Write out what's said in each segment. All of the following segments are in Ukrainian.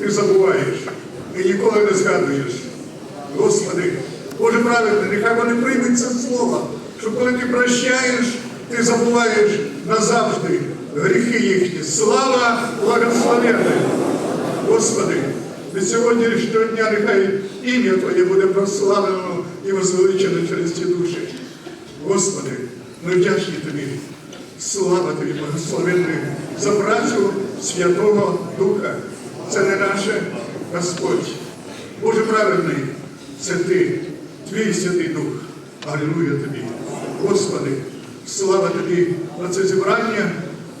ти забуваєш і ніколи не згадуєш. Господи, Боже праведний, нехай вони приймуть це слово, що коли ти прощаєш, ти забуваєш назавжди гріхи їхні. Слава благословенна! Господи, від сьогоднішнього дня нехай ім'я Твоє буде прославлено і возвеличено через ці душі. Господи, ми вдячні Тобі. Слава Тобі, благословенний, за працю Святого Духа. Це не наше Господь. Боже праведний, це Ти, Твій Святий Дух. Алілуя Тобі. Господи, слава Тобі на це зібрання.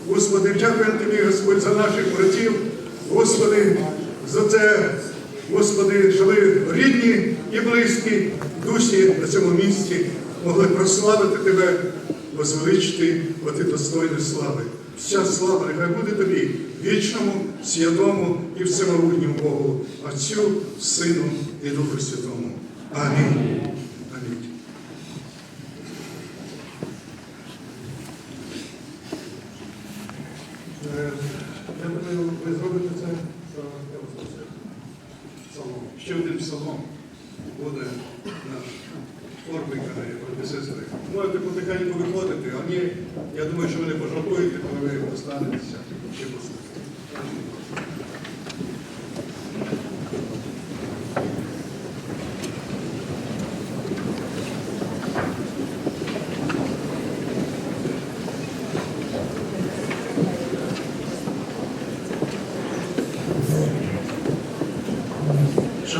Господи, дякуємо Тобі, Господь, за наших братів. Господи, за це, Господи, що ви рідні і близькі душі на цьому місці могли прославити Тебе, возвеличити, бо Ти достойний слави. Вся слава нехай буде тобі, вічному, святому і всемогутньому Богу, Отцю, Сину і Духу Святому. Амінь. Амінь. Е, Я думаю, ви зробите це. Псалом. Ще один псалом буде наш хор виконає, брати сестри. Можете потихеньку виходити, а ні, я думаю, що ви не пожалкуєте, коли ви останетеся ще послухати.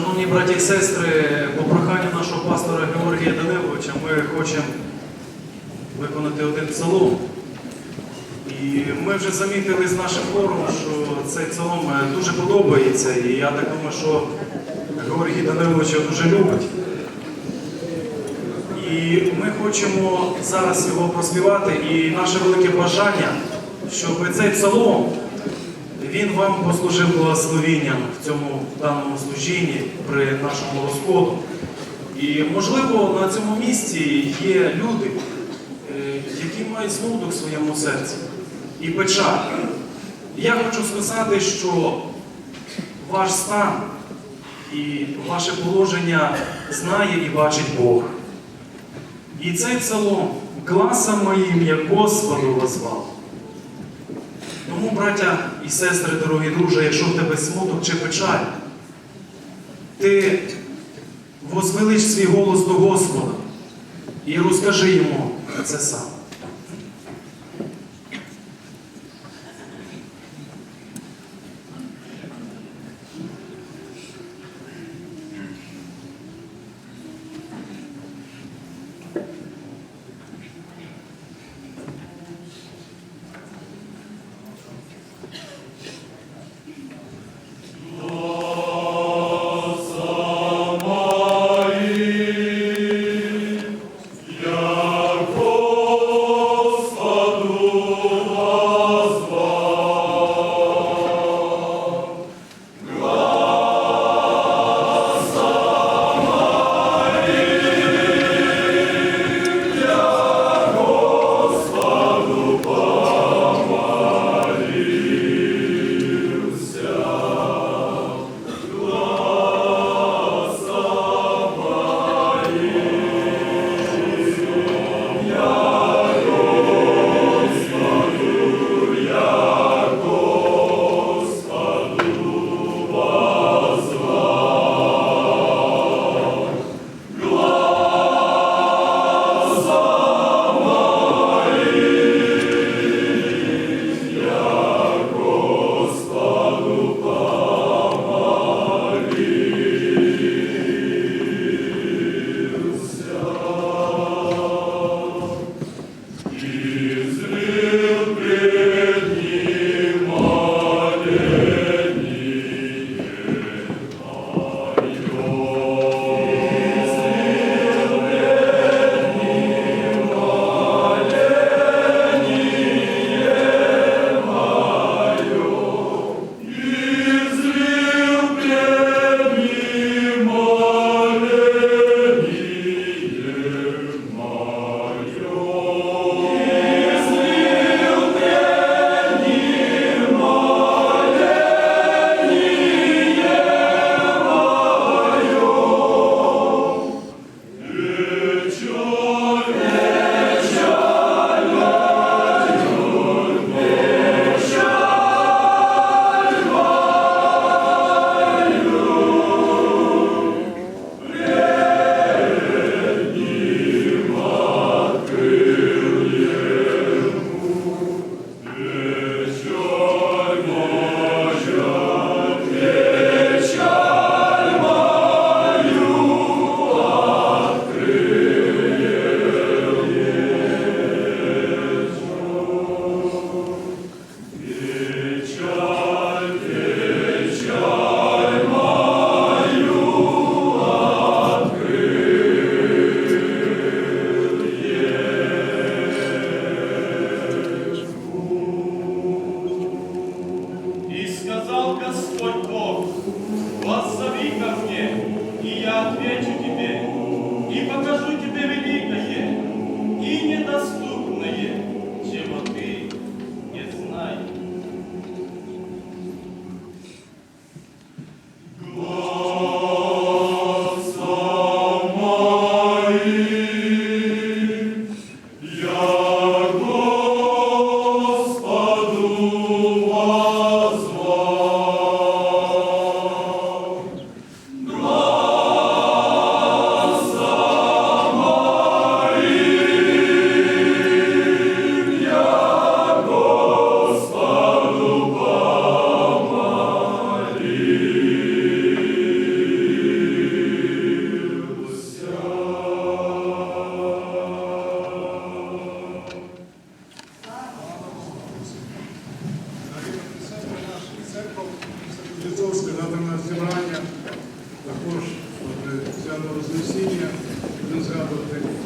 Шановні браті і сестри, по проханню нашого пастора Георгія Даниловича ми хочемо виконати один псалом. І ми вже замітили з нашим хором, що цей псалом е, дуже подобається. І я так думаю, що Георгій Данилович його дуже любить. І ми хочемо зараз його проспівати. І наше велике бажання, щоб цей псалом він вам послужив благословенням в цьому даному служінні при нашому розходу. І, можливо, на цьому місці є люди, е, які мають смуток в своєму серці і печаль. Я хочу сказати, що ваш стан і ваше положення знає і бачить Бог. І цей псалом класом моїм я Господу возвав. Тому, браття і сестри, дорогі друже, якщо в тебе смуток чи печаль, ти возвелич свій голос до Господа і розкажи йому це підготовки на зібрання, також свято э, рознесіння будемо згадувати.